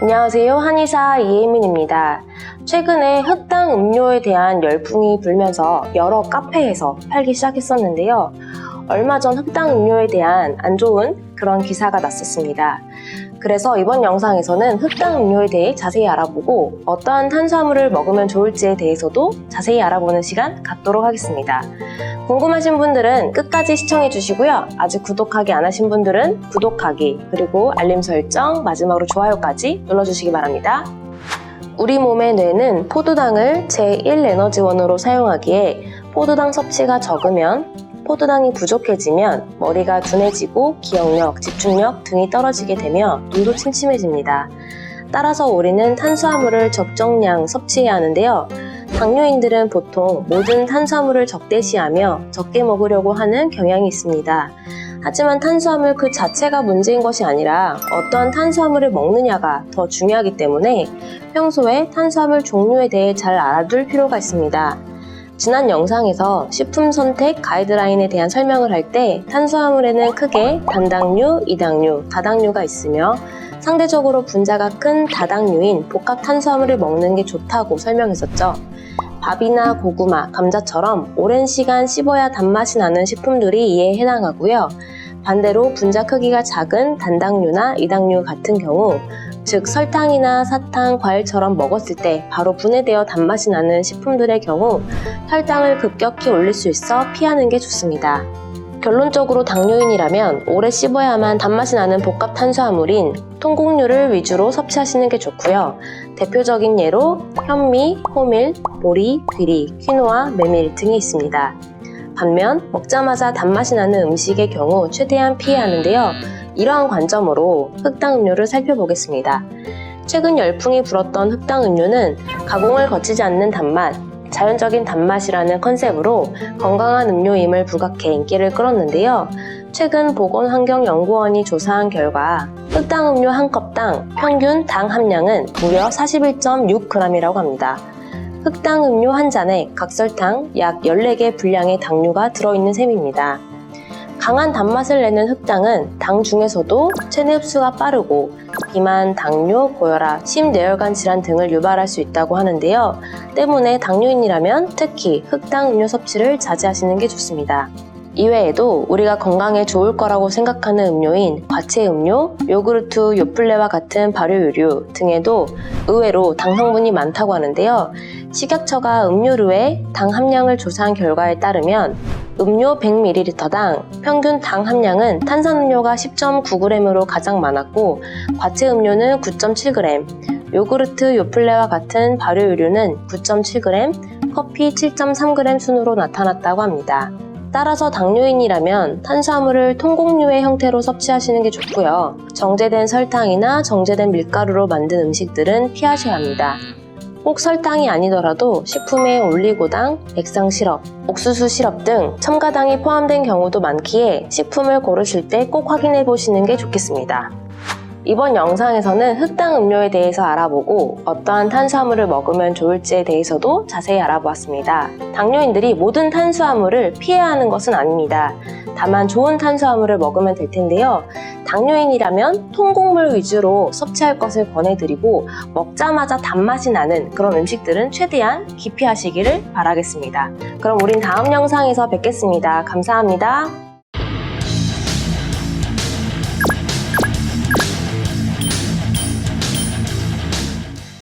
안녕하세요. 한의사 이혜민입니다. 최근에 흑당 음료에 대한 열풍이 불면서 여러 카페에서 팔기 시작했었는데요. 얼마 전 흑당 음료에 대한 안 좋은 그런 기사가 났었습니다. 그래서 이번 영상에서는 흑당 음료에 대해 자세히 알아보고 어떠한 탄수화물을 먹으면 좋을지에 대해서도 자세히 알아보는 시간 갖도록 하겠습니다. 궁금하신 분들은 끝까지 시청해 주시고요. 아직 구독하기 안 하신 분들은 구독하기, 그리고 알림 설정, 마지막으로 좋아요까지 눌러주시기 바랍니다. 우리 몸의 뇌는 포도당을 제1 에너지원으로 사용하기에 포도당 섭취가 적으면 포도당이 부족해지면 머리가 둔해지고 기억력, 집중력 등이 떨어지게 되며 눈도 침침해집니다. 따라서 우리는 탄수화물을 적정량 섭취해야 하는데요. 당뇨인들은 보통 모든 탄수화물을 적대시하며 적게 먹으려고 하는 경향이 있습니다. 하지만 탄수화물 그 자체가 문제인 것이 아니라 어떠한 탄수화물을 먹느냐가 더 중요하기 때문에 평소에 탄수화물 종류에 대해 잘 알아둘 필요가 있습니다. 지난 영상에서 식품 선택 가이드라인에 대한 설명을 할 때 탄수화물에는 크게 단당류, 이당류, 다당류가 있으며 상대적으로 분자가 큰 다당류인 복합 탄수화물을 먹는 게 좋다고 설명했었죠. 밥이나 고구마, 감자처럼 오랜 시간 씹어야 단맛이 나는 식품들이 이에 해당하고요. 반대로 분자 크기가 작은 단당류나 이당류 같은 경우 즉 설탕이나 사탕, 과일처럼 먹었을 때 바로 분해되어 단맛이 나는 식품들의 경우 혈당을 급격히 올릴 수 있어 피하는 게 좋습니다. 결론적으로 당뇨인이라면 오래 씹어야만 단맛이 나는 복합 탄수화물인 통곡류를 위주로 섭취하시는 게 좋고요. 대표적인 예로 현미, 호밀, 보리, 귀리, 퀴노아, 메밀 등이 있습니다. 반면 먹자마자 단맛이 나는 음식의 경우 최대한 피해야 하는데요. 이러한 관점으로 흑당 음료를 살펴보겠습니다. 최근 열풍이 불었던 흑당 음료는 가공을 거치지 않는 단맛, 자연적인 단맛이라는 컨셉으로 건강한 음료임을 부각해 인기를 끌었는데요. 최근 보건환경연구원이 조사한 결과 흑당 음료 한 컵당 평균 당 함량은 무려 41.6g이라고 합니다. 흡당 음료 한 잔에 각설탕 약 14개 분량의 당류가 들어있는 셈입니다. 강한 단맛을 내는 흑당은 당 중에서도 체내 흡수가 빠르고 비만, 당뇨, 고혈압, 심뇌혈관 질환 등을 유발할 수 있다고 하는데요. 때문에 당뇨인이라면 특히 흑당 음료 섭취를 자제하시는 게 좋습니다. 이외에도 우리가 건강에 좋을 거라고 생각하는 음료인 과채 음료, 요구르트, 요플레와 같은 발효 유류 등에도 의외로 당 성분이 많다고 하는데요. 식약처가 음료류의 당 함량을 조사한 결과에 따르면 음료 100ml당 평균 당 함량은 탄산음료가 10.9g으로 가장 많았고 과채 음료는 9.7g, 요구르트, 요플레와 같은 발효 유류는 9.7g, 커피 7.3g 순으로 나타났다고 합니다. 따라서 당뇨인이라면 탄수화물을 통곡류의 형태로 섭취하시는 게 좋고요. 정제된 설탕이나 정제된 밀가루로 만든 음식들은 피하셔야 합니다. 꼭 설탕이 아니더라도 식품에 올리고당, 백상 시럽, 옥수수 시럽 등 첨가당이 포함된 경우도 많기에 식품을 고르실 때 꼭 확인해 보시는 게 좋겠습니다. 이번 영상에서는 흑당 음료에 대해서 알아보고 어떠한 탄수화물을 먹으면 좋을지에 대해서도 자세히 알아보았습니다. 당뇨인들이 모든 탄수화물을 피해야 하는 것은 아닙니다. 다만 좋은 탄수화물을 먹으면 될 텐데요. 당뇨인이라면 통곡물 위주로 섭취할 것을 권해드리고 먹자마자 단맛이 나는 그런 음식들은 최대한 기피하시기를 바라겠습니다. 그럼 우린 다음 영상에서 뵙겠습니다. 감사합니다.